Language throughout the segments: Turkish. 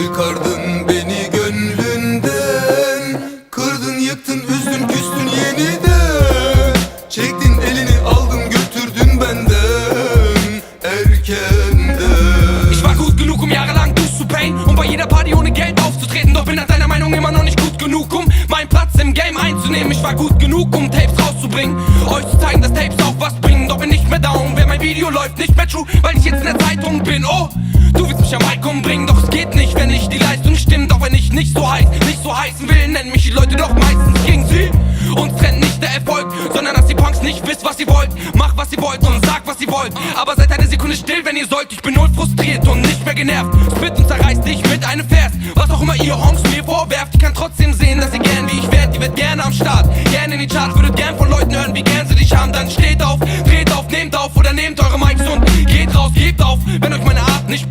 Çıkardın beni gönlünden. Kırdın yıktın üzdün küstün yeniden. Çektin elini aldın götürdün benden. Erkenden. Ich war gut genug, um jahrelang Dues zu payen Und bei jeder Party ohne Geld aufzutreten. Doch bin nach deiner Meinung immer noch nicht gut genug, um meinen Platz im Game einzunehmen. Ich war gut genug, um Tapes rauszubringen. Euch zu zeigen, dass Tapes auch was bringen. Doch bin nicht mehr down, mein Video läuft Nicht mehr true, weil ich jetzt in der Zeitung bin Oh, du willst mich am Mic umbringen Doch es geht nicht, wenn nicht die Leistung stimmt Auch wenn ich nicht so heiß, nicht so heißen will Nennen mich die Leute doch meistens gegen sie uns trennt nicht der Erfolg, sondern dass die Punks nicht wisst, was ihr wollt. Macht, was ihr wollt und sagt, was ihr wollt. Aber seid eine Sekunde still, wenn ihr sollt. Ich bin null frustriert und nicht mehr genervt. Spit und zerreißt dich mit einem Vers. Was auch immer ihr Honks mir vorwerft. Ich kann trotzdem sehen, dass ihr gern wie ich werd. Ihr werdet gerne am Start. Gerne in die Charts, würdet gern von Leuten hören, wie gern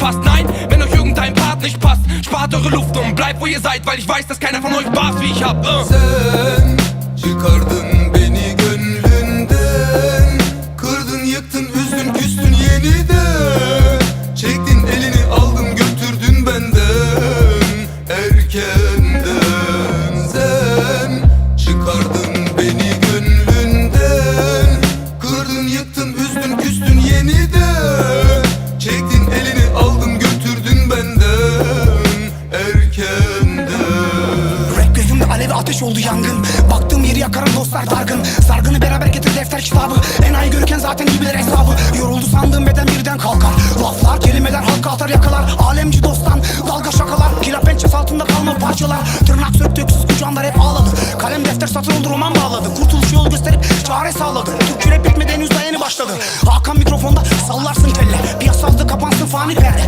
passt, nein, wenn euch irgendein Part nicht passt, spart eure Luft und bleibt, wo ihr seid, weil ich weiß, dass keiner von euch Bars wie ich hab. Uh. Sen çıkardın beni gönlünden Kırdın yıktın üzdün küstün yeniden Çektin elini aldın götürdün benden ateş oldu yangın. Baktığım yeri yakarım dostlar dargın. Sargını beraber getir defter kitabı. Enayi görürken zaten iyi bilir hesabı. Yoruldu sandığım beden birden kalkar. Laflar kelimeler halka atar yakalar. Alemci dosttan dalga şakalar. Kila pençesi altında kalma parçalar. Tırnak söktü öksüz kucağımda hep ağladı. Kalem defter satır oldu roman bağladı. Kurtuluş yol gösterip çare sağladı. Türkçü rap bitmedi henüz daha yeni başladı. Hakan mikrofonda sallarsın kelle Piyasaldı kapansın fani perde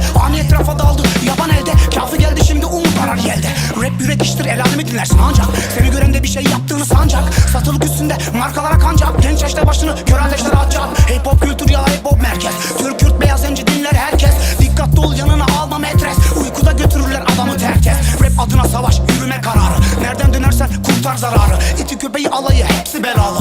Küfret el alemi dinlersin ancak Seni gören de bir şey yaptığını sancak. Satılık üstünde markalara kancak. Genç yaşta başını kör ateşlere atacak Hip hop kültür ya hip hop merkez. Türk Kürt beyaz zenci dinler herkes. Dikkatli ol yanına alma metres. Uykuda götürürler adamı terkes Rap adına savaş yürüme kararı. Nereden dönersen kurtar zararı. İti köpeği alayı hepsi belalı.